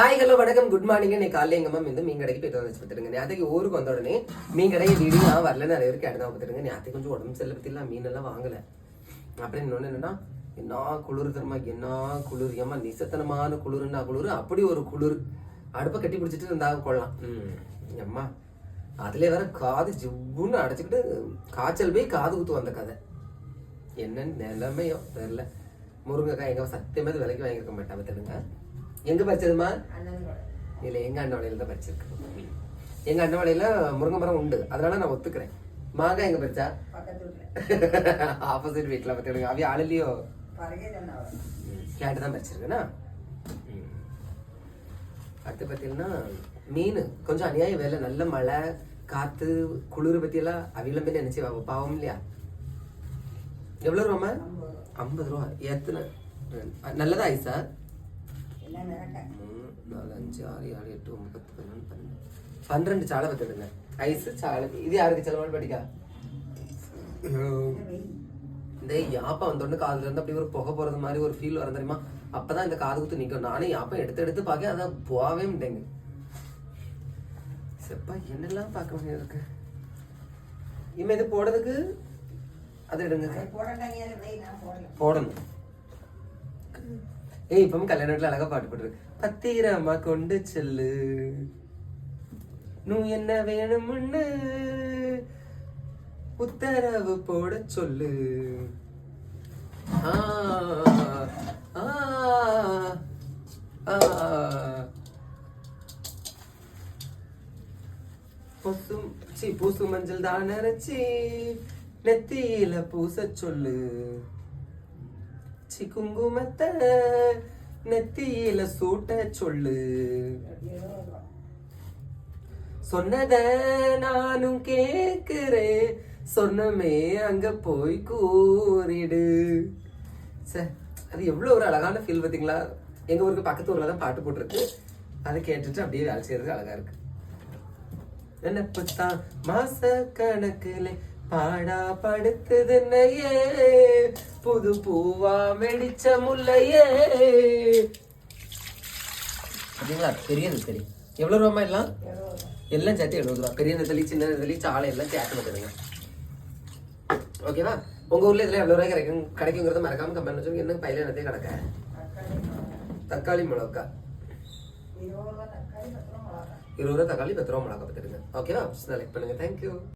Hi hello வணக்கம். Good morning இன்னைக்கு காலையில் எங்கள் மேம் வந்து மீன் கடைக்கு போயிட்டு வந்து பார்த்துருங்க நேற்றுக்கு ஊருக்கு வந்த உடனே மீன் கடையை வீடியோ நான் வரல. நிறைய பேருக்கு இடம் பார்த்துருங்க நேற்று கொஞ்சம் உடம்பு செல்ல பற்றிலாம் மீனெல்லாம் வாங்கலை வாங்கல. அப்புறம் இன்னொன்று என்னென்னா என்ன குளிர் தெரியுமா? என்ன குளிர்? ஏமா நிசத்தனமான குளிர்னா குளிர்? அப்படி ஒரு குளிர். அடுப்பை கட்டி பிடிச்சிட்டு இருந்தா கொள்ளலாம். ம். அம்மா அதுல வேற காது ஜிவ்வுன்னு அடைச்சிக்கிட்டு காய்ச்சல் போய் காது குத்து வந்த கதை. என்ன நிலைமையோ தெரில முருங்கைக்காய் எங்க சத்தியமா இது விலைக்கு வாங்கியிருக்க மாட்டேன் பார்த்துடுங்க எங்க பறிச்சதுமா இல்ல எங்க அண்ணாவளையில தான் பறிச்சிருக்கு. எங்க அண்ணாவளையில முருங்கை மரம் உண்டு. அதனால நான் ஒத்துக்கிறேன். மாங்காய் எங்க பறிச்சா? ஆப்போசிட் வீட்டுல பார்த்துடுங்க அவைய ஆளுலயோ? கேட்டு தான் பறிச்சிருக்கேனா? ம். அடுத்து பார்த்தீங்கன்னா மீன். கொஞ்சம் அநியாய வேலை நல்ல மழை காத்து குளிர் பத்தியெல்லாம் அவிலம் போய் நினைச்சு பாவம் இல்லையா? எவ்வளவு ரூபாமா ஐம்பது ரூபா. எத்தனை? நல்லதா ஐசா? மூணு நாலு அஞ்சு ஆறு ஏழு எட்டு ஒன்பது பத்து பதினொன்று பன்னெண்டு. பன்னிரெண்டு சாலை பார்த்துடுங்க ஐஸ் சாலை இது யாருக்கு செலவாள் படிக்கா? இந்த யாப்பா வந்தோடனே காதுல இருந்து அப்படி ஒரு புகை போறது மாதிரி ஒரு ஃபீல் வரும் தெரியுமா? அப்பதான் இந்த காது குத்து நிக்கும். நானே யாப்பம் எடுத்து எடுத்து பார்க்க அதான் போகவே முடியங்க செப்பா என்னெல்லாம் பார்க்க வேண்டியது இருக்கு? இனிமே இது போடுறதுக்கு அது எடுங்க போடணும் ஏய் இப்பவும் கல்யாண வீட்டுல அழகா பாட்டு போட்டுருக்கு பத்திரமா கொண்டு செல்லு நூ என்ன வேணும்னு உத்தரவு போட சொல்லு ஆ, ஆ, ஆ. பொசு மஞ்சள் தான் அரைச்சி நெத்தியில பூச சொல்லு. சி குங்குமத்தை நெத்தியில சூட்ட சொல்லு. சொன்னத நானும் கேக்குறேன் சொன்னமே அங்க போய் கூறிடு. சே அது எவ்வளோ ஒரு அழகான ஃபீல் பார்த்தீங்களா? எங்க ஊருக்கு பக்கத்து ஊரில் தான் பாட்டு போட்டிருக்கு. அதை கேட்டுட்டு அப்படியே வேலை செய்யறது அழகா இருக்கு. நினைப்புத்தான் மாச கணக்குல பாடா படுத்துது நையே புது பூவா வெடிச்ச முல்லையே. அப்படிங்களா பெரிய நெத்தலி. எவ்வளவு ரூபாய் எல்லாம்? எல்லாம் சேர்த்து எழுபது ரூபா. பெரிய நெத்தலி சின்ன நெத்தலி சாலை எல்லாம் சேர்த்து பார்த்துடுங்க ஓகேவா? உங்க ஊர்ல இதுல எவ்வளவு ரூபாய் கிடைக்கும்? கிடைக்குங்கிறத மறக்காம கமெண்ட் சொல்லுங்க என்ன பையில என்னத்தையும் கிடக்க? தக்காளி மிளகா. இருபது ரூபா தக்காளி பத்து ரூபா மிளகா. பார்த்துடுங்க ஓகேவா? செலக்ட் பண்ணுங்க. தேங்க்யூ